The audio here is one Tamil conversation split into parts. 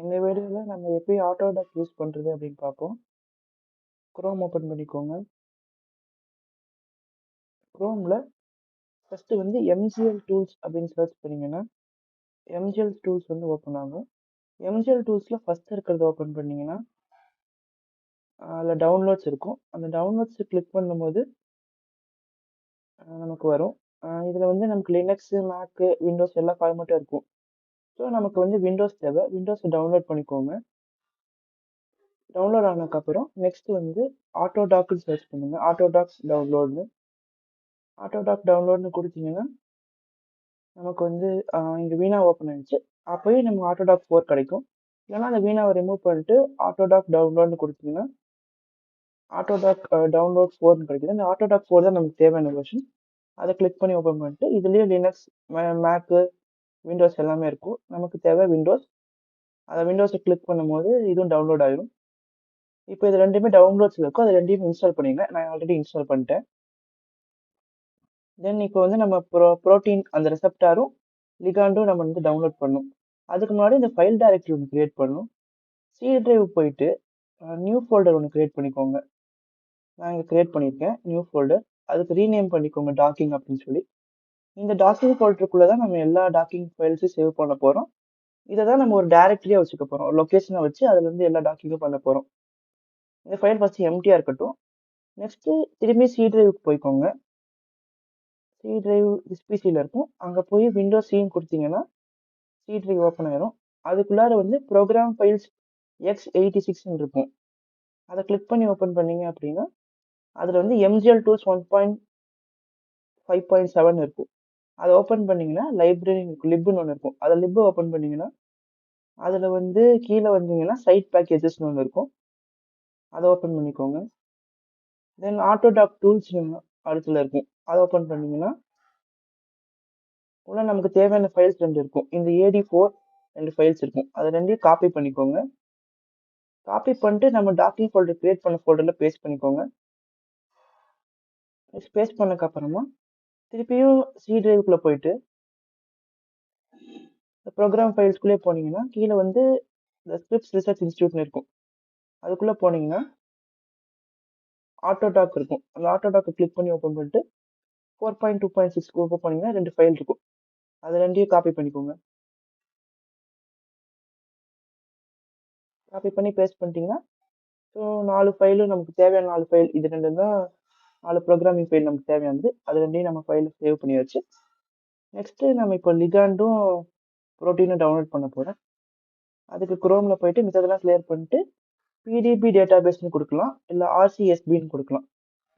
இந்த வீடியோவில் நம்ம எப்படி ஆட்டோடாக் யூஸ் பண்ணுறது அப்படின்னு பார்ப்போம். குரோம் ஓப்பன் பண்ணிக்கோங்க. குரோமில் ஃபஸ்ட்டு வந்து எம்ஜிஎல் டூல்ஸ் அப்படின்னு சர்ச் பண்ணிங்கன்னா எம்ஜிஎல் டூல்ஸ் வந்து ஓப்பன் ஆகும். எம்ஜிஎல் டூல்ஸில் ஃபஸ்ட் இருக்கிறத ஓப்பன் பண்ணிங்கன்னா அதில் டவுன்லோட்ஸ் இருக்கும். அந்த டவுன்லோட்ஸை கிளிக் பண்ணும்போது நமக்கு வரும். இதில் வந்து நமக்கு லினக்ஸு மேக்கு விண்டோஸ் எல்லா ஃபார்மேட்டும் இருக்கும். ஸோ நமக்கு வந்து விண்டோஸ் தேவை. விண்டோஸை டவுன்லோட் பண்ணிக்கோங்க. டவுன்லோட் ஆனதுக்கப்புறம் நெக்ஸ்ட் வந்து ஆட்டோடாக்னு சர்ச் பண்ணுங்க. ஆட்டோடாக்ஸ் டவுன்லோட்னு ஆட்டோடாக் டவுன்லோட்னு கொடுத்தீங்கன்னா நமக்கு வந்து இங்கே வீணா ஓப்பன் ஆயிடுச்சு. அப்போயே நம்ம ஆட்டோடாக் ஃபோர் கிடைக்கும். இல்லைனா அந்த வீணாவை ரிமூவ் பண்ணிட்டு ஆட்டோடாக் டவுன்லோட்னு கொடுத்தீங்கன்னா ஆட்டோடாக் டவுன்லோட் ஃபோர்னு கிடைக்குது. அந்த ஆட்டோடாக் ஃபோர் தான் நமக்கு தேவையான வெர்ஷன் அதை கிளிக் பண்ணி ஓப்பன் பண்ணிட்டு இதுலேயே லினக்ஸ் மேக்கு விண்டோஸ் எல்லாமே இருக்கும். நமக்கு தேவை விண்டோஸ் அந்த விண்டோஸை கிளிக் பண்ணும்போது இதுவும் டவுன்லோட் ஆயிரும். இப்போ இது ரெண்டுமே டவுன்லோட்ஸில் இருக்கும் அது ரெண்டையும் இன்ஸ்டால் பண்ணிங்க நான் ஆல்ரெடி இன்ஸ்டால் பண்ணிட்டேன். தென் இப்போ வந்து நம்ம ப்ரோ ப்ரோட்டீன் அந்த ரெசப்டாரும் லிகாண்டும் நம்ம வந்து டவுன்லோட் பண்ணணும் அதுக்கு முன்னாடி இந்த ஃபைல் டைரக்டரி ஒன்று க்ரியேட் பண்ணணும் சி ட்ரைவ் போயிட்டு நியூ ஃபோல்டர் ஒன்று க்ரியேட் பண்ணிக்கோங்க. நான் இங்கே க்ரியேட் பண்ணியிருக்கேன் நியூ ஃபோல்டர் அதுக்கு ரீநேம் பண்ணிக்கோங்க டாக்கிங் அப்படின்னு சொல்லி. இந்த டாக்கிங் ஃபோல்டருக்குள்ளே தான் நம்ம எல்லா டாக்கிங் ஃபைல்ஸையும் சேவ் பண்ண போகிறோம் இதை தான் நம்ம ஒரு டேரக்டரியாக வச்சுக்க போகிறோம் லொக்கேஷனை வச்சு அதுலேருந்து எல்லா டாக்கிங்கும் பண்ண போகிறோம் இந்த ஃபைல் ஃபஸ்ட்டு எம்டியாக இருக்கட்டும். நெக்ஸ்ட்டு திரும்பி சி ட்ரைவுக்கு போய்க்கோங்க. சி ட்ரைவ் டிஸ்பிசியில் இருக்கும். அங்கே போய் விண்டோ சின்னு கொடுத்தீங்கன்னா சி ட்ரைவ் ஓப்பன் ஆயிரும். அதுக்குள்ளார வந்து ப்ரோக்ராம் ஃபைல்ஸ் எக்ஸ் எயிட்டி சிக்ஸ்னு இருக்கும். அதை கிளிக் பண்ணி ஓப்பன் பண்ணீங்க அப்படின்னா அதில் வந்து MGL tools one point five point seven இருக்கும். அதை ஓப்பன் பண்ணீங்கன்னா லைப்ரரி லிப்னு ஒன்று இருக்கும். அதை லிப் ஓப்பன் பண்ணீங்கன்னா, அதில் வந்து கீழே வந்தீங்கன்னா சைட் பேக்கேஜஸ்னு ஒன்று இருக்கும். அதை ஓப்பன் பண்ணிக்கோங்க. தென் ஆட்டோடாக் டூல்ஸ் அடுத்துல இருக்கும். அதை ஓப்பன் பண்ணிங்கன்னா உள்ள நமக்கு தேவையான ஃபைல்ஸ் ரெண்டு இருக்கும். இந்த ஏடி ஃபோர் ரெண்டு ஃபைல்ஸ் இருக்கும். அதை ரெண்டையும் காப்பி பண்ணிக்கோங்க. காப்பி பண்ணிட்டு நம்ம டாக்கிங் ஃபோல்டர் கிரியேட் பண்ண ஃபோல்டரில் பேஸ்ட் பண்ணிக்கோங்க. பேஸ்ட் பண்ணக்கப்புறமா திருப்பியும் சி டிரைவுக்குள்ளே போயிட்டு இந்த ப்ரோக்ராம் ஃபைல்ஸ்குள்ளே போனீங்கன்னா கீழே வந்து இந்த ஸ்கிரிப்ட்ஸ் ரிசர்ச் இன்ஸ்டியூட்னு இருக்கும். அதுக்குள்ளே போனீங்கன்னா ஆட்டோடாக் இருக்கும். அந்த ஆட்டோடாக்கை கிளிக் பண்ணி ஓப்பன் பண்ணிட்டு four point two point six open பண்ணிங்கன்னா ரெண்டு ஃபைல் இருக்கும். அது ரெண்டையும் காப்பி பண்ணிக்கோங்க. காப்பி பண்ணி பேஸ்ட் பண்ணிட்டீங்கன்னா ஸோ நாலு ஃபைலும் நமக்கு தேவையான நாலு ஃபைல் இது ரெண்டு தான் நாலு ப்ரோக்ராமிங் ஃபைல் நமக்கு தேவையானது. அது ரெண்டையும் நம்ம ஃபைலில் சேவ் பண்ணி வச்சு நெக்ஸ்ட்டு நம்ம இப்போ லிகாண்டும் ப்ரோட்டீனும் டவுன்லோட் பண்ண போகிறேன் அதுக்கு குரோமில் போயிட்டு மித்ததெல்லாம் கிளியர் பண்ணிட்டு பிடிபி டேட்டா பேஸ்னு கொடுக்கலாம். இல்லை ஆர்சிஎஸ்பின்னு கொடுக்கலாம்.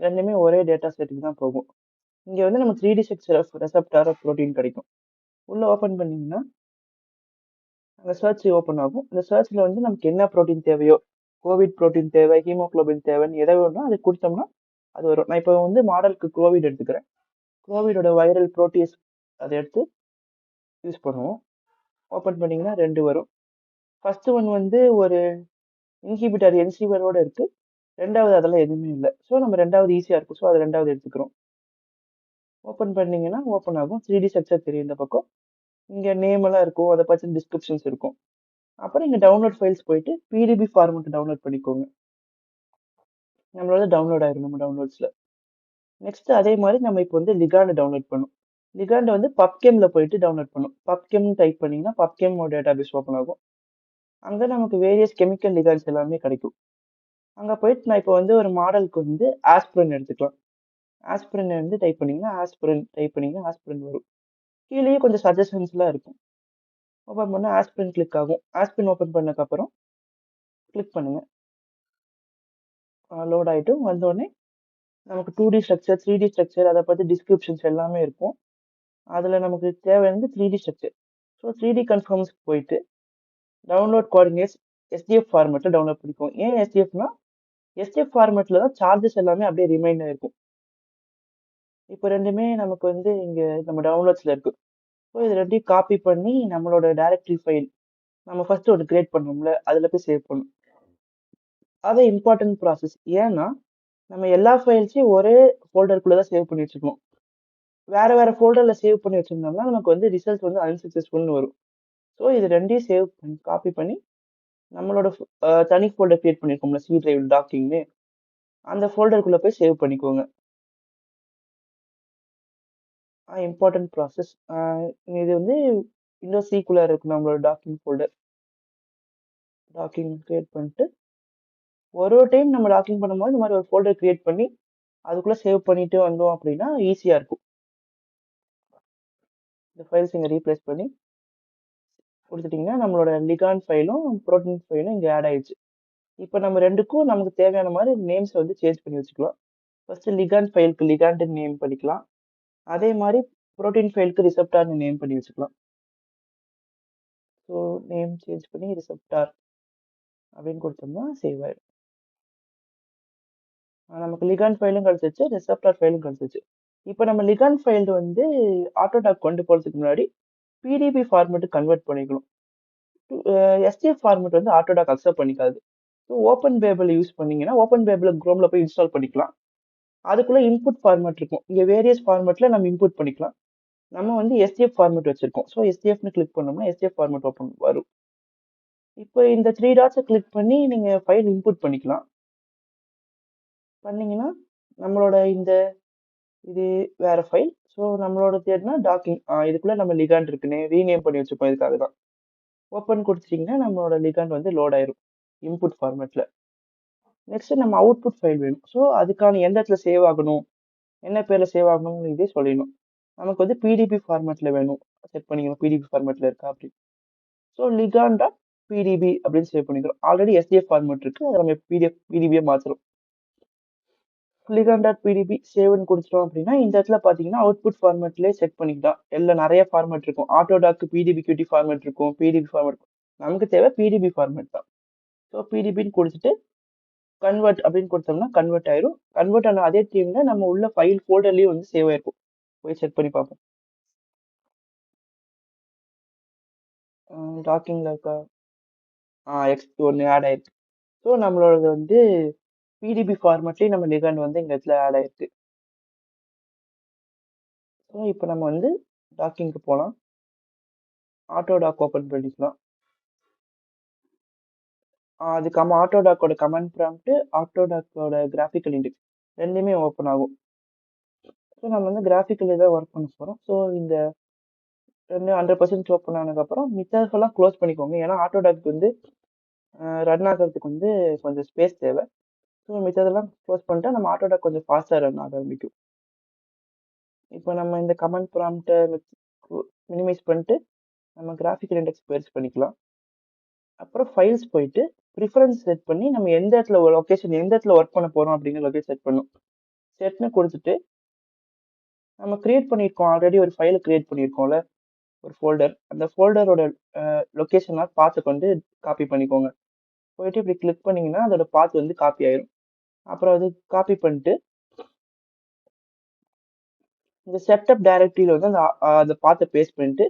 ரெண்டுமே ஒரே டேட்டா செட்டுக்கு தான் போகும். இங்கே வந்து நம்ம த்ரீ டி செக்ஸர் ரெசப்டார் ப்ரோட்டீன் கிடைக்கும். உள்ளே ஓப்பன் பண்ணிங்கன்னா அந்த சர்ச் ஓப்பன் ஆகும். அந்த சர்ச்சில் வந்து நமக்கு என்ன ப்ரோட்டீன் தேவையோ கோவிட் ப்ரோட்டீன் தேவை ஹீமோக்ளோபின் தேவைன்னு எதை வேணும் அது கொடுத்தோம்னா அது வரும் நான் இப்போ வந்து மாடலுக்கு கோவிட் எடுத்துக்கிறேன். கோவிடோட வைரல் ப்ரோட்டீஸ் அதை எடுத்து யூஸ் பண்ணுவோம். ஓப்பன் பண்ணிங்கன்னா ரெண்டு வரும். ஃபஸ்ட்டு ஒன் வந்து ஒரு இன்ஹிபிட்டர் என்சிவரோடு இருக்குது ரெண்டாவது அதெல்லாம் எதுவுமே இல்லை. ஸோ நம்ம ரெண்டாவது ஈஸியாக இருக்கும். ஸோ அது ரெண்டாவது எடுத்துக்கிறோம். ஓப்பன் பண்ணிங்கன்னா ஓப்பன் ஆகும். த்ரீ டி ஸ்ட்ரக்சர் தெரியும் இந்த பக்கம். இங்கே நேம் எல்லாம் இருக்கும். அதை பற்றி டிஸ்கிரிப்ஷன்ஸ் இருக்கும். அப்புறம் இங்கே டவுன்லோட் ஃபைல்ஸ் போயிட்டு பிடிபி ஃபார்மெட் டவுன்லோட் பண்ணிக்கோங்க. நம்மளோட டவுன்லோட் ஆயிரும் நம்ம டவுன்லோட்ஸில் நெக்ஸ்ட் அதே மாதிரி நம்ம இப்போ வந்து லிகாண்டை டவுன்லோட் பண்ணும். லிகாண்டை வந்து பப்கேமில் போயிட்டு டவுன்லோட் பண்ணும். பப்கேம்னு டைப் பண்ணிங்கன்னா பப்கேமோட டேட்டா பேஸ் ஓப்பன் ஆகும். அங்கே நமக்கு வேரியஸ் கெமிக்கல் லிகான்ஸ் எல்லாமே கிடைக்கும். அங்கே போயிட்டு நான் இப்போ வந்து ஒரு மாடலுக்கு வந்து ஆஸ்பிரின் எடுத்துக்கலாம். ஆஸ்பிரின் வந்து டைப் பண்ணிங்கன்னா ஆஸ்பிரின் டைப் பண்ணிங்கன்னா ஆஸ்பிரின் வரும். கீழேயே கொஞ்சம் சஜஷன்ஸ்லாம் இருக்கும். ஓப்பன் பண்ணால் ஆஸ்பிரின் கிளிக் ஆகும். ஆஸ்பிரின் ஓப்பன் பண்ணக்கப்புறம் கிளிக் பண்ணுங்கள் லோட் ஆகிட்டு வந்தோடனே நமக்கு two D structure three D structure அதை பற்றி டிஸ்கிரிப்ஷன்ஸ் எல்லாமே இருக்கும். அதில் நமக்கு தேவையானது three D structure so three D கன்ஃபார்ம்ஸ்க்கு போயிட்டு டவுன்லோட் கோஆர்டினேட்ஸ் எஸ்டிஎஃப் ஃபார்மெட்டில் டவுன்லோட் பண்ணிக்கும் ஏன் எஸ்டிஎஃப்னா எஸ்டிஎஃப் ஃபார்மெட்டில் தான் சார்ஜஸ் எல்லாமே அப்படியே ரிமைண்ட் ஆகிருக்கும் இப்போ ரெண்டுமே நமக்கு வந்து இங்கே நம்ம டவுன்லோட்ஸில் இருக்குது ஸோ இது ரெண்டையும் காப்பி பண்ணி நம்மளோட டேரக்டரி ஃபைல் நம்ம ஃபஸ்ட்டு ஒன்று கிரியேட் பண்ணோம்ல அதில் போய் சேவ் பண்ணணும். அது இம்பார்ட்டன்ட் ப்ராசஸ் ஏன்னா நம்ம எல்லா ஃபைல்ஸையும் ஒரே ஃபோல்டருக்குள்ளே தான் சேவ் பண்ணி வச்சுருக்கோம். வேறு வேறு ஃபோல்டரில் சேவ் பண்ணி வச்சுருந்தோம்னா நமக்கு வந்து ரிசல்ட் வந்து அன்சக்ஸஸ்ஃபுல்னு வரும். ஸோ இது ரெண்டையும் சேவ் பண்ணி காப்பி பண்ணி நம்மளோட தனி ஃபோல்டர் கிரியேட் பண்ணியிருக்கோம்ல சி டிரைவ் டாக்கிங்னு அந்த ஃபோல்டருக்குள்ளே போய் சேவ் பண்ணிக்கோங்க. இம்பார்ட்டன்ட் ப்ராசஸ் இது வந்து விண்டோஸ் சீக்குள்ளாக இருக்கும் நம்மளோட டாக்கிங் ஃபோல்டர் டாக்கிங் க்ரியேட் பண்ணிட்டு ஒரு ஒரு டைம் நம்ம லாக்இன் பண்ணும்போது இந்த மாதிரி ஒரு ஃபோல்டர் கிரியேட் பண்ணி அதுக்குள்ளே சேவ் பண்ணிட்டு வந்தோம் அப்படின்னா ஈஸியாக இருக்கும். இந்த ஃபைல்ஸ் இங்கே ரீப்ளேஸ் பண்ணி கொடுத்துட்டிங்கன்னா நம்மளோட லிகான் ஃபைலும் ப்ரோட்டீன் ஃபைலும் இங்கே ஆட் ஆயிடுச்சு. இப்போ நம்ம ரெண்டுக்கும் நமக்கு தேவையான மாதிரி நேம்ஸை வந்து சேஞ்ச் பண்ணி வச்சுக்கலாம். ஃபஸ்ட்டு லிகான் ஃபைலுக்கு லிகான்ட்டு நேம் பண்ணிக்கலாம். அதே மாதிரி ப்ரோட்டீன் ஃபைலுக்கு ரிசப்டார்னு நேம் பண்ணி வச்சுக்கலாம். ஸோ நேம் சேஞ்ச் பண்ணி ரிசப்டார் அப்படின்னு கொடுத்தோம்னா சேவ் ஆயிடும். நமக்கு லிகான் ஃபைலும் கிடச்சிச்சு ரிசப்டார் ஃபைலும் கிடச்சிச்சு. இப்போ நம்ம லிகான் ஃபைல் வந்து ஆட்டோடாக் கொண்டு போகிறதுக்கு முன்னாடி பிடிபி ஃபார்மேட்டு கன்வெர்ட் பண்ணிக்கணும். எஸ்டிஎஃப் ஃபார்மெட் வந்து ஆட்டோடாக் அக்செப்ட் பண்ணிக்காது. ஸோ ஓப்பன் பேபிள் யூஸ் பண்ணிங்கன்னா ஓப்பன் பேபிள் க்ரோமில் போய் இன்ஸ்டால் பண்ணிக்கலாம். அதுக்குள்ளே இன்புட் ஃபார்மேட் இருக்கும். இங்கே வேரியஸ் ஃபார்மேட்டில் நம்ம இன்புட் பண்ணிக்கலாம். நம்ம வந்து எஸ்டிஎஃப் ஃபார்மேட் வச்சுருக்கோம். ஸோ எஸ்டிஎஃப்னு கிளிக் பண்ணோம்னா எஸ்டிஎஃப் ஃபார்மேட் ஓப்பன் வரும். இப்போ இந்த த்ரீ டாட்ஸை கிளிக் பண்ணி நீங்கள் ஃபைல் இன்புட் பண்ணிக்கலாம். பண்ணிங்கன்னா நம்மளோட இந்த இது வேற ஃபைல் ஸோ நம்மளோட தேடினா டாக்கிங் இதுக்குள்ளே நம்ம லிகாண்ட் இருக்குன்னு ரீநேம் பண்ணி வச்சுப்போம் இதுக்காக தான் ஓப்பன் கொடுத்துட்டிங்கன்னா நம்மளோட லிகாண்ட் வந்து லோட் ஆயிரும் இன்புட் ஃபார்மேட்டில் நெக்ஸ்ட் நம்ம அவுட்புட் ஃபைல் வேணும். ஸோ அதுக்கான எந்த இடத்துல சேவ் ஆகணும் என்ன பேரில் சேவ் ஆகணும்னு இதே சொல்லிடணும். நமக்கு வந்து பிடிபி ஃபார்மேட்டில் வேணும். செட் பண்ணிக்கணும் பிடிபி ஃபார்மேட்டில் இருக்கா அப்படின்னு ஸோ லிகான் டாட் பிடிபி அப்படின்னு சேவ் பண்ணிக்கிறோம். ஆல்ரெடி எஸ்டிஎஃப் ஃபார்மேட் இருக்குது அதை நம்ம பிடிஎஃப் பிடிபியை மாற்றுறோம் லிகான் டாட் பிடிபி சேவ்னு கொடுத்துட்டோம் அப்படின்னா இந்த இடத்துல பார்த்தீங்கன்னா அவுட்புட் ஃபார்மேட்லேயே செட் பண்ணிக்கலாம். எல்லாம் நிறைய ஃபார்மேட் இருக்கும். ஆட்டோடாக்கு பிடிபி கியூட்டி ஃபார்மேட் இருக்கும். பிடிபி ஃபார்மேட் நமக்கு தேவை பிடிபி ஃபார்மேட் தான். ஸோ பிடிபின்னு கொடுத்துட்டு கன்வெர்ட் அப்படின்னு கொடுத்தோம்னா கன்வெர்ட் ஆயிரும். கன்வெர்ட் ஆன அதே டீம்ல நம்ம உள்ள ஃபைல் ஃபோல்டர்லயும் வந்து சேவ் ஆயிருக்கும். போய் செக் பண்ணி பார்ப்போம். டாக்கிங்ல இருக்கா? ஆ எக்ஸ் ஒன்று ஆட் ஆயிருக்கு. ஸோ நம்மளோட வந்து பிடிபி ஃபார்மேட்லேயும் நம்ம லிகன் வந்து இந்த இடத்துல ஆட் ஆயிருக்கு. ஸோ இப்போ நம்ம வந்து டாக்கிங்க்கு போகலாம் ஆட்டோ டாக் ஓப்பன் பண்ணிக்கலாம். கம ஆட்டோ டாகோட கமெண்ட் ப்ராம்ப்ட்டு ஆட்டோ டாக்கோட கிராஃபிக்கல் இண்டெக்ஸ் ரெண்டுமே ஓப்பன் ஆகும். ஸோ நம்ம வந்து கிராஃபிக்கல் தான் ஒர்க் பண்ண போகிறோம் ஸோ இந்த ரெண்டு ஹண்ட்ரட் பர்சன்ட் ஓப்பன் ஆனதுக்கப்புறம் மித்ததெல்லாம் க்ளோஸ் பண்ணிக்கோங்க. ஏன்னா ஆட்டோ டாக் வந்து ரன் ஆகிறதுக்கு வந்து கொஞ்சம் ஸ்பேஸ் தேவை. ஸோ மித்ததெல்லாம் க்ளோஸ் பண்ணிட்டா நம்ம ஆட்டோட கொஞ்சம் ஃபாஸ்ட்டாக ரன் ஆக ஆரம்பிக்கும். இப்போ நம்ம இந்த கமெண்ட் ப்ராம்ப்டை மினிமைஸ் பண்ணிட்டு நம்ம கிராஃபிக்கல் இண்டெக்ஸ் பெருசு பண்ணிக்கலாம். அப்புறம் ஃபைல்ஸ் போயிட்டு ப்ரிஃபரன்ஸ் செட் பண்ணி நம்ம எந்த இடத்துல லொக்கேஷன் எந்த இடத்துல ஒர்க் பண்ண போகிறோம் அப்படிங்கிற லொக்கேஷன் செட் பண்ணும். செட்னு கொடுத்துட்டு நம்ம க்ரியேட் பண்ணியிருக்கோம். ஆல்ரெடி ஒரு ஃபைலை க்ரியேட் பண்ணியிருக்கோம்ல ஒரு ஃபோல்டர் அந்த ஃபோல்டரோட லொக்கேஷனாக பார்த்து கொண்டு காப்பி பண்ணிக்கோங்க. போயிட்டு இப்படி கிளிக் பண்ணிங்கன்னா அதோட பார்த்து வந்து காப்பி ஆயிரும். அப்புறம் அது காப்பி பண்ணிட்டு இந்த செட்டப் டைரக்டரியில் வந்து அந்த அதை பார்த்து பேஸ்ட் பண்ணிட்டு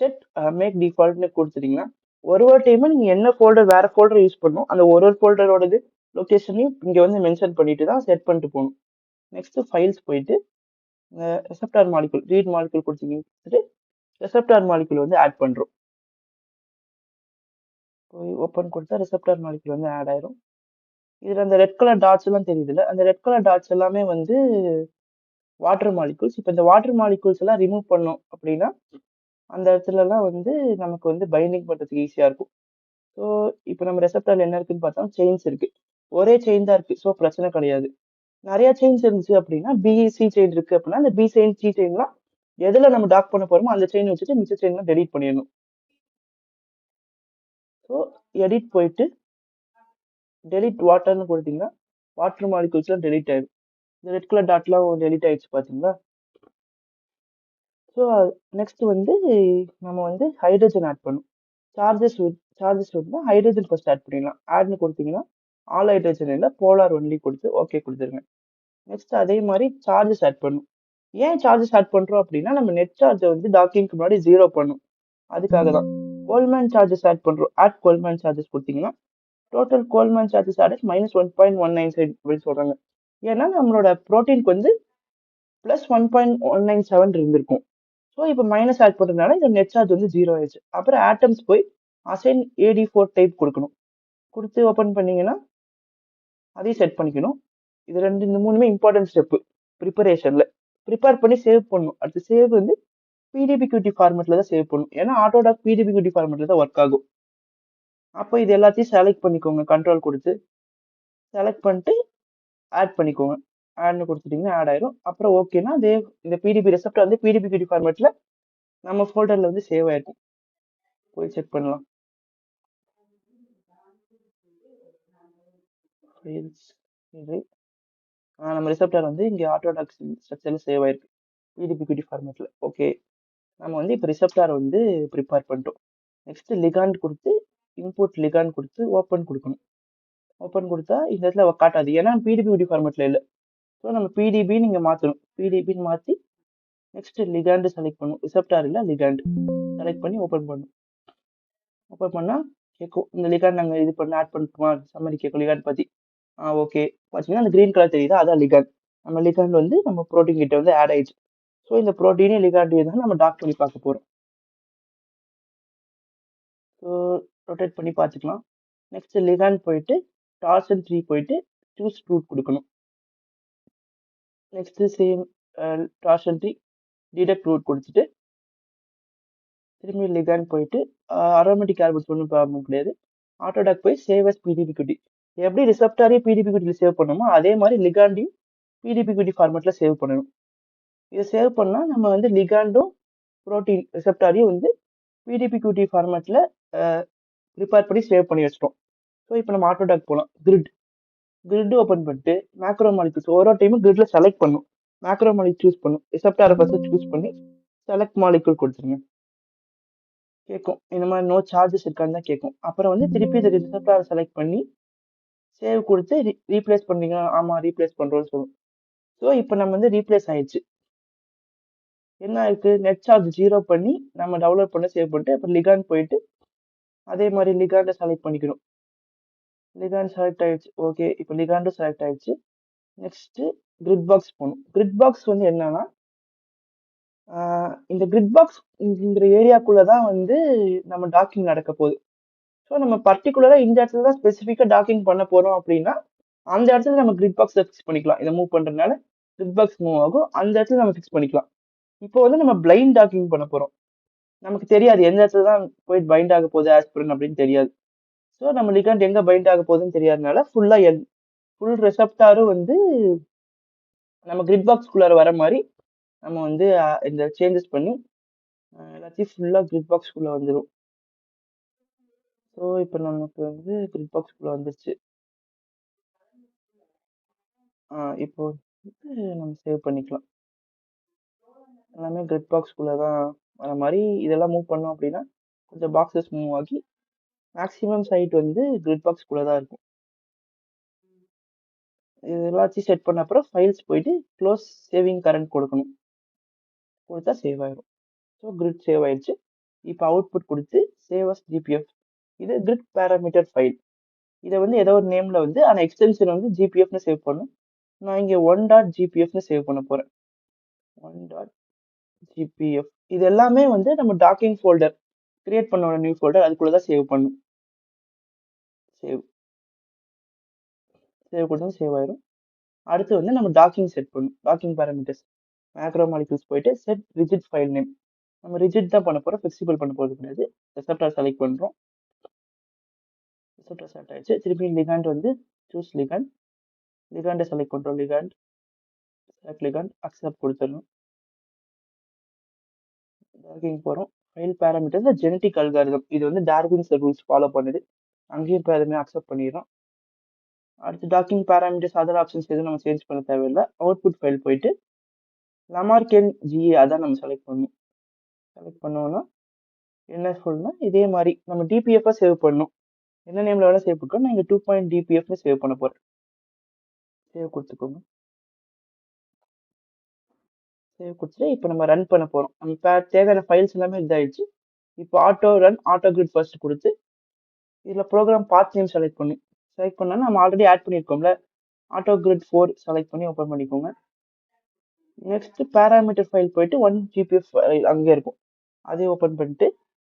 செட் மேக் டிஃபால்ட்னு கொடுத்துட்டீங்கன்னா ஒரு ஒரு டைமும் நீங்கள் என்ன ஃபோல்டர் வேறு ஃபோல்டர் யூஸ் பண்ணணும் அந்த ஒரு ஒரு ஃபோல்டரோடது லொக்கேஷனையும் இங்கே வந்து மென்ஷன் பண்ணிட்டு தான் செட் பண்ணிட்டு போகணும். நெக்ஸ்ட்டு ஃபைல்ஸ் போயிட்டு ரெசப்டார் மாலிகுல் ரீட் மாலிகுல் கொடுத்தீங்க ரெசப்டார் மாலிகுல் வந்து ஆட் பண்ணுறோம் போய் ஓப்பன் கொடுத்தா ரெசப்டார் மாலிகுல் வந்து ஆட் ஆயிரும். இதில் அந்த ரெட் கலர் டாட்ஸ் எல்லாம் தெரியுதுல்ல? அந்த ரெட் கலர் டாட்ஸ் எல்லாமே வந்து வாட்டர் மாலிகூல்ஸ் இப்போ இந்த வாட்டர் மாலிகூல்ஸ் எல்லாம் ரிமூவ் பண்ணோம் அப்படின்னா அந்த இடத்துலலாம் வந்து நமக்கு வந்து பைண்டிங் பண்ணுறதுக்கு ஈஸியாக இருக்கும். ஸோ இப்போ நம்ம ரெசப்டரில் என்ன இருக்குன்னு பார்த்தா செயின்ஸ் இருக்குது ஒரே செயின் தான் இருக்குது ஸோ பிரச்சனை கிடையாது. நிறைய செயின்ஸ் இருந்துச்சு அப்படின்னா பிசி செயின் இருக்குது அப்படின்னா அந்த பி செயின் சி செயின்லாம் எதில் நம்ம டாக் பண்ண போகிறோமோ அந்த செயின் வச்சுட்டு மிச்ச செயின்லாம் டெலிட் பண்ணிடணும். ஸோ எடிட் போயிட்டு டெலிட் வாட்டர்னு கொடுத்தீங்கன்னா வாட்டர் மாலிகூல்ஸ்லாம் டெலிட் ஆகிடும் இந்த ரெட் கலர் டாட்லாம் டெலிட் ஆகிடுச்சு பார்த்தீங்களா ஸோ நெக்ஸ்ட் வந்து நம்ம வந்து ஹைட்ரஜன் ஆட் பண்ணும் சார்ஜஸ் சார்ஜஸ் வந்து ஹைட்ரஜன் ஃபஸ்ட் ஆட் பண்ணிடலாம். ஆட்னு கொடுத்தீங்கன்னா ஆல் ஹைட்ரஜன் இல்லை போலார் ஒன்லி கொடுத்து ஓகே கொடுத்துருங்க. நெக்ஸ்ட் அதே மாதிரி சார்ஜஸ் ஆட் பண்ணும் ஏன் சார்ஜஸ் ஆட் பண்ணுறோம் அப்படின்னா நம்ம நெட் சார்ஜை வந்து டாக்கிங்க்கு முன்னாடி ஜீரோ பண்ணும் அதுக்காக தான் கோல்மேன் சார்ஜஸ் ஆட் பண்ணுறோம் ஆட் கோல்மேன் சார்ஜஸ் கொடுத்தீங்கன்னா total Kollman charges orders minus one point one nine side அப்படின்னு சொல்கிறாங்க ஏன்னா நம்மளோட ப்ரோட்டீனுக்கு வந்து plus one point one nine seven இருந்திருக்கும். ஸோ இப்போ மைனஸ் ஆட் பண்ணுறதுனால இந்த நெட் சார்ஜ் வந்து ஜீரோ ஆயிடுச்சு. அப்புறம் ஆட்டம்ஸ் போய் அசைன் ஏடி ஃபோர் டைப் கொடுக்கணும். கொடுத்து ஓப்பன் பண்ணிங்கன்னா அதையும் செட் பண்ணிக்கணும். இது ரெண்டு இந்த மூணுமே இம்பார்ட்டன்ட் ஸ்டெப்பு ப்ரிப்பரேஷனில் ப்ரிப்பேர் பண்ணி சேவ் பண்ணணும். அடுத்து சேவ் வந்து பிடிபிக்யூட்டி ஃபார்மெட்டில் தான் சேவ் பண்ணணும். ஏன்னா ஆட்டோடாக் பிடிபிக்யூட்டி ஃபார்மெட்டில் தான் ஒர்க் ஆகும். அப்போ இது எல்லாத்தையும் செலக்ட் பண்ணிக்கோங்க. கண்ட்ரோல் கொடுத்து செலக்ட் பண்ணிட்டு ஆட் பண்ணிக்கோங்க. ஆட்னு கொடுத்துட்டிங்கன்னா ஆட் ஆயிரும். அப்புறம் ஓகேனா அதே இந்த பிடிபி ரெசப்ட் வந்து பிடிபி பிடி ஃபார்மேட்டில் நம்ம ஃபோல்டரில் வந்து சேவ் ஆயிருக்கும் போய் செக் பண்ணலாம். இது. ஆ, நம்ம ரிசப்டர் வந்து இங்கே ஆட்டோடாக் ஸ்ட்ரக்சரில் சேவ் ஆயிருக்கு. பிடிபிக்யூட்டி ஃபார்மேட்டில் ஓகே நம்ம வந்து இப்போ ரிசப்டார் வந்து ப்ரிப்பேர் பண்ணிட்டோம். நெக்ஸ்ட் லிகாண்ட் கொடுத்து இன்புட் லிகாண்ட் கொடுத்து ஓப்பன் கொடுக்கணும். ஓப்பன் கொடுத்தா இந்த இடத்துல காட்டாது. ஏன்னா பிடிபிக்யூட்டி ஃபார்மேட்டில் இல்லை. ஸோ நம்ம பிடிபி நீங்கள் மாற்றணும் பிடிபின்னு மாற்றி நெக்ஸ்ட் லிகாண்டு செலக்ட் பண்ணும் ரிசப்டார் இல்லை லிகாண்ட் செலக்ட் பண்ணி ஓப்பன் பண்ணணும். ஓப்பன் பண்ணால் கேட்கும் இந்த லிகாண்ட் நாங்கள் இது பண்ணி ஆட் பண்ணட்டுமா? சம்மரி கேட்கும் லிகாண்ட் பற்றி ஆ ஓகே பார்த்தீங்கன்னா அந்த க்ரீன் கலர் தெரியுதா? அதான் லிகாண்ட் நம்ம லிகாண்ட் வந்து நம்ம ப்ரோட்டீன் கிட்ட வந்து ஆட் ஆயிடுச்சு. ஸோ இந்த ப்ரோட்டீனே லிகாண்ட் தான் நம்ம டாக் பண்ணி பார்க்க போகிறோம் ஸோ ரொட்டேட் பண்ணி பார்த்துக்கலாம். நெக்ஸ்ட்டு லிகாண்ட் போயிட்டு டார்சன் த்ரீ போயிட்டு சூஸ் ரூட் கொடுக்கணும். Next same torsion three detect root கொடுத்துட்டு திரும்பி லிகாண்ட் போயிட்டு அரோமேட்டிக் ஆல்பர்ட்ஸ் ஒன்றும் ப்ராப்ளம் கிடையாது. ஆட்டோடாக் போய் சேவ் பிடிபி பிடிபிக்யூட்டி எப்படி ரிசப்டாரே பிடிபிக்யூட்டியில் சேவ் பண்ணணுமோ அதே மாதிரி லிகாண்டையும் பிடிபிக்யூட்டி ஃபார்மேட்டில் சேவ் பண்ணணும். இதை சேவ் பண்ணால் நம்ம வந்து லிகாண்டும் ப்ரோட்டீன் ரிசப்டாரையும் வந்து பிடிபிக்யூட்டி ஃபார்மேட்டில் ப்ரிப்பேர் பண்ணி சேவ் பண்ணி வச்சிட்டோம். ஸோ இப்போ நம்ம ஆட்டோடாக் போகலாம் கிரிட் கிரிட் ஓப்பன் பண்ணிட்டு மேக்ரோ மாலிக்யூல்ஸ் ஒரு ஒரு டைமும் கிரிட்ல செலக்ட் பண்ணும். மேக்ரோ மாலிக் சூஸ் பண்ணும் ரிசப்டாரை ஃபஸ்ட்டு சூஸ் பண்ணி செலக்ட் மாலிக்யூல் கொடுத்துருங்க. கேட்கும். இந்த மாதிரி நோ சார்ஜஸ் இருக்கான்னு தான் கேட்கும். அப்புறம் வந்து திருப்பி இந்த ரிசப்டாரை செலக்ட் பண்ணி சேவ் கொடுத்து ரீ ரீப்ளேஸ் பண்ணீங்க ஆமாம் ரீப்ளேஸ் பண்ணுறோம்னு சொல்லும் ஸோ இப்போ நம்ம வந்து ரீப்ளேஸ் ஆயிடுச்சு. என்ன ஆயிருக்கு? நெட் சார்ஜ் ஜீரோ பண்ணி நம்ம டவுன்லோட் பண்ண சேவ் பண்ணிட்டு அப்புறம் லிகான் போயிட்டு அதே மாதிரி லிகாண்டை செலக்ட் பண்ணிக்கணும். லிகாண்ட் செலக்ட் ஆயிடுச்சு. ஓகே இப்போ லிகாண்டும் செலக்ட் ஆயிடுச்சு. நெக்ஸ்ட்டு கிரிட் பாக்ஸ் போகணும். கிரிட் பாக்ஸ் வந்து என்னன்னா இந்த கிரிட் பாக்ஸ் இந்த ஏரியாக்குள்ளே தான் வந்து நம்ம டாக்கிங் நடக்க போகுது. ஸோ நம்ம பர்டிகுலராக இந்த இடத்துல தான் ஸ்பெசிஃபிக்காக டாக்கிங் பண்ண போகிறோம் அப்படின்னா அந்த இடத்துல நம்ம கிரிட் பாக்ஸை ஃபிக்ஸ் பண்ணிக்கலாம். இதை மூவ் பண்ணுறதுனால கிரிட் பாக்ஸ் மூவ் ஆகும். அந்த இடத்துல நம்ம ஃபிக்ஸ் பண்ணிக்கலாம். இப்போ வந்து நம்ம பிளைண்ட் டாக்கிங் பண்ண போகிறோம் நமக்கு தெரியாது. எந்த இடத்துல தான் போயிட்டு பைண்ட் ஆக போகுது ஆஸ்பிரின் அப்படின்னு தெரியாது. ஸோ நம்ம லிகாண்ட் எங்கே பைண்ட் ஆக போகுதுன்னு தெரியாதனால ஃபுல்லாக எல் ஃபுல் ரெசப்டாரும் வந்து நம்ம கிரிட் பாக்ஸ்குள்ளார வர மாதிரி நம்ம வந்து இந்த சேஞ்சஸ் பண்ணி எல்லாத்தையும் ஃபுல்லாக கிரிட் பாக்ஸ்குள்ளே வந்துடும் ஸோ இப்போ நமக்கு வந்து கிரிட் பாக்ஸ்குள்ளே வந்துருச்சு. இப்போ வந்து நம்ம சேவ் பண்ணிக்கலாம். எல்லாமே கிரிட் பாக்ஸ்குள்ளே தான் வர மாதிரி இதெல்லாம் மூவ் பண்ணோம் அப்படின்னா கொஞ்சம் பாக்ஸஸ் மூவ் ஆகி மேக்ஸிமம் சைட் வந்து கிரிட் பாக்ஸ்குள்ளே தான் இருக்கும். இது எல்லாத்தையும் செட் பண்ண அப்புறம் ஃபைல்ஸ் போயிட்டு க்ளோஸ் சேவிங் கரண்ட் கொடுக்கணும். கொடுத்தா சேவ் ஆயிடும் ஸோ கிரிட் சேவ் ஆயிடுச்சு. இப்போ அவுட்புட் கொடுத்து சேவ் அஸ் ஜிபிஎஃப் இது கிரிட் பேராமீட்டர் ஃபைல் இதை வந்து ஏதோ ஒரு நேமில் வந்து ஆனால் எக்ஸ்டென்ஷன் வந்து ஜிபிஎஃப்னு சேவ் பண்ணும் நான் இங்கே ஒன் டாட் ஜிபிஎஃப்னு சேவ் பண்ண போகிறேன் ஒன் டாட் ஜிபிஎஃப் இது எல்லாமே வந்து நம்ம டாக்கிங் ஃபோல்டர் கிரியேட் பண்ணோட நியூ ஃபோல்டர் அதுக்குள்ளே தான் சேவ் பண்ணும். சேவ் சேவ் கொடுத்தா சேவ் ஆயிரும். அடுத்து வந்து நம்ம டாக்கிங் செட் பண்ணும். டாக்கிங் பேராமீட்டர்ஸ் மேக்ரோ மாலிகூல்ஸ் போயிட்டு செட் ரிஜிட் ஃபைல் நேம் நம்ம ரிஜிட் தான் பண்ண போகிறோம் ஃபிக்சிபிள் பண்ண போகிறது கிடையாது. ரெசப்டார் செலக்ட் பண்ணுறோம் ரெசப்டார் செலக்ட் ஆயிடுச்சு. திருப்பி லிகாண்ட் வந்து சூஸ் லிகாண்ட் லிகாண்டை செலக்ட் பண்ணுறோம் லிகாண்ட் செலக்ட் லிகாண்ட் அக்செப்ட் கொடுத்துடணும். டாக்கிங் போகிறோம் ஃபைல் பேராமீட்டர்ஸ் ஜெனட்டிக் அல்காரிதம் இது வந்து டார்வின்ஸ் ரூல்ஸ் ஃபாலோ பண்ணுது. அங்கேயும் இப்போ எதுவுமே அக்செப்ட் பண்ணிடுறோம். அடுத்து டாக்கிங் பேராமீட்டர்ஸ் அதர் ஆப்ஷன்ஸ் எதுவும் நம்ம சேஞ்ச் பண்ண தேவையில்லை. அவுட்புட் ஃபைல் போயிட்டு லமார்கென் ஜிஏ அதான் நம்ம செலக்ட் பண்ணணும். செலக்ட் பண்ணோன்னா என்ன சொல்லணும்னா இதே மாதிரி நம்ம டிபிஎஃபாக சேவ் பண்ணணும். என்ன நேமில் வேணால் சேவ் பண்ணுறோம் நான் இங்கே டூ பாயிண்ட் டிபிஎஃப்னு சேவ் பண்ண போகிறேன் சேவ் கொடுத்துக்கோங்க. சேவ் கொடுத்துட்டு இப்போ நம்ம ரன் பண்ண போகிறோம் இப்போ தேவையான ஃபைல்ஸ் எல்லாமே இதாகிடுச்சு இப்போ auto run auto grid first கொடுத்து இதில் ப்ரோக்ராம் பார்த்து நேம் செலக்ட் பண்ணி செலக்ட் பண்ணால் நம்ம ஆல்ரெடி ஆட் பண்ணியிருக்கோம்ல ஆட்டோ கிரிட் ஃபோர் செலக்ட் பண்ணி ஓப்பன் பண்ணிக்கோங்க. நெக்ஸ்ட் பேராமீட்டர் ஃபைல் போயிட்டு ஒன் ஜிபிஎஃப் அங்கே இருக்கும். அதையும் ஓப்பன் பண்ணிட்டு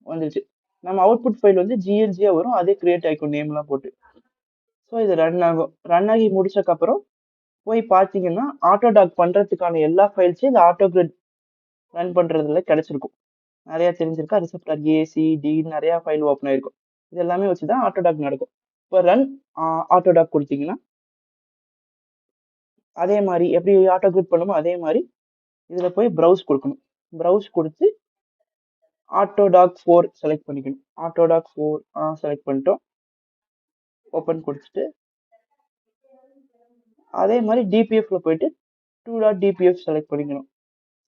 வந்துருச்சு. நம்ம அவுட்புட் ஃபைல் வந்து ஜிஎன்ஜியாக வரும். அதே கிரியேட் ஆகிக்கும் நேம்லாம் போட்டு. ஸோ இது ரன் ஆகும். ரன் ஆகி முடிச்சக்கப்புறம் போய் பார்த்தீங்கன்னா ஆட்டோடாக் பண்ணுறதுக்கான எல்லா ஃபைல்ஸையும் இந்த ஆட்டோ கிரிட் ரன் பண்ணுறதுல கிடச்சிருக்கும். நிறையா தெரிஞ்சிருக்கு. ரிசப்டர் ஏசி டி நிறையா ஃபைல் ஓப்பன் ஆயிருக்கும். இது எல்லாமே வச்சு தான் ஆட்டோடாக் நடக்கும். இப்போ ரன் ஆட்டோடாக் கொடுத்தீங்கன்னா அதே மாதிரி எப்படி ஆட்டோ கிரிட் பண்ணுமோ அதே மாதிரி இதில் போய் ப்ரௌஸ் கொடுக்கணும். ப்ரௌஸ் கொடுத்து ஆட்டோடாக் ஃபோர் செலக்ட் பண்ணிக்கணும். ஆட்டோடாக் ஃபோர் செலக்ட் பண்ணிட்டோம். ஓப்பன் கொடுத்துட்டு அதே மாதிரி டிபிஎஃப்ல போயிட்டு டூ டாட் டிபிஎஃப் செலக்ட் பண்ணிக்கணும்.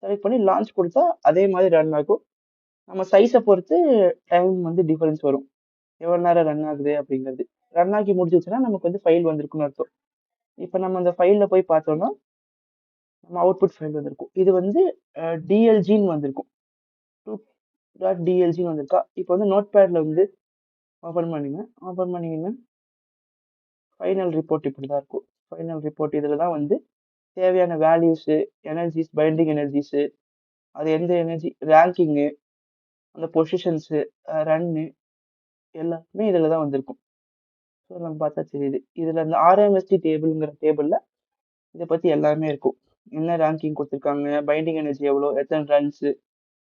செலக்ட் பண்ணி லான்ச் கொடுத்தா அதே மாதிரி ரன் ஆகும். நம்ம சைஸை பொறுத்து டைம் வந்து டிஃபரன்ஸ் வரும். எவ்வளோ நேரம் ரன் ஆகுது அப்படிங்கிறது. ரன் ஆகி முடிஞ்சிச்சுன்னா நமக்கு வந்து ஃபைல் வந்திருக்குன்னு அர்த்தம். இப்போ நம்ம அந்த ஃபைலில் போய் பார்த்தோம்னா நம்ம அவுட்புட் ஃபைல் வந்திருக்கும். இது வந்து டிஎல்ஜின்னு வந்திருக்கும். டூ டாட் டிஎல்ஜின்னு வந்திருக்கா. இப்போ வந்து நோட் பேடில் வந்து ஓப்பன் பண்ணிங்க. ஓப்பன் பண்ணிங்கன்னா ஃபைனல் ரிப்போர்ட் இப்படி தான் இருக்கும். ஃபைனல் ரிப்போர்ட் இதில் தான் வந்து தேவையான வேல்யூஸு எனர்ஜிஸ் பைண்டிங் எனர்ஜிஸு அது எந்த எனர்ஜி ரேங்கிங்கு அந்த பொசிஷன்ஸு ரன்னு எல்லாமே இதில் தான் வந்திருக்கும். ஸோ நம்ம பார்த்தா தெரியுது. இதில் அந்த ஆர்எம்எஸ்டி டேபிள்ங்கிற டேபிளில் இதை பற்றி எல்லாமே இருக்கும். என்ன ரேங்கிங் கொடுத்துருக்காங்க பைண்டிங் எனர்ஜி எவ்வளோ எத்தனை ரன்ஸு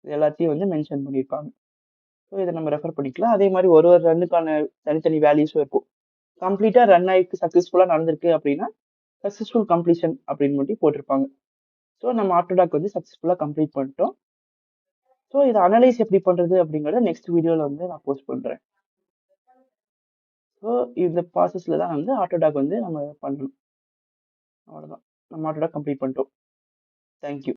இது எல்லாத்தையும் வந்து மென்ஷன் பண்ணியிருப்பாங்க. ஸோ இதை நம்ம ரெஃபர் பண்ணிக்கலாம். அதே மாதிரி ஒரு ஒரு ரன்னுக்கான தனித்தனி வேல்யூஸும் இருக்கும். கம்ப்ளீட்டாக ரன் ஆகிட்டு சக்ஸஸ்ஃபுல்லாக நடந்திருக்கு அப்படின்னா சக்ஸஸ்ஃபுல் கம்ப்ளீஷன் அப்படின்னு மட்டும் போட்டிருப்பாங்க. ஸோ நம்ம ஆட்டோடாக் வந்து சக்ஸஸ்ஃபுல்லாக கம்ப்ளீட் பண்ணிட்டோம். ஸோ இதை அனலைஸ் எப்படி பண்ணுறது அப்படிங்கிறத நெக்ஸ்ட் வீடியோவில் வந்து நான் போஸ்ட் பண்ணுறேன் ஸோ இந்த ப்ராசஸில் தான் வந்து ஆட்டோடாக் வந்து நம்ம பண்ணணும். அவ்வளோதான் நம்ம ஆட்டோடாக் கம்ப்ளீட் பண்ணிட்டோம். தேங்க்யூ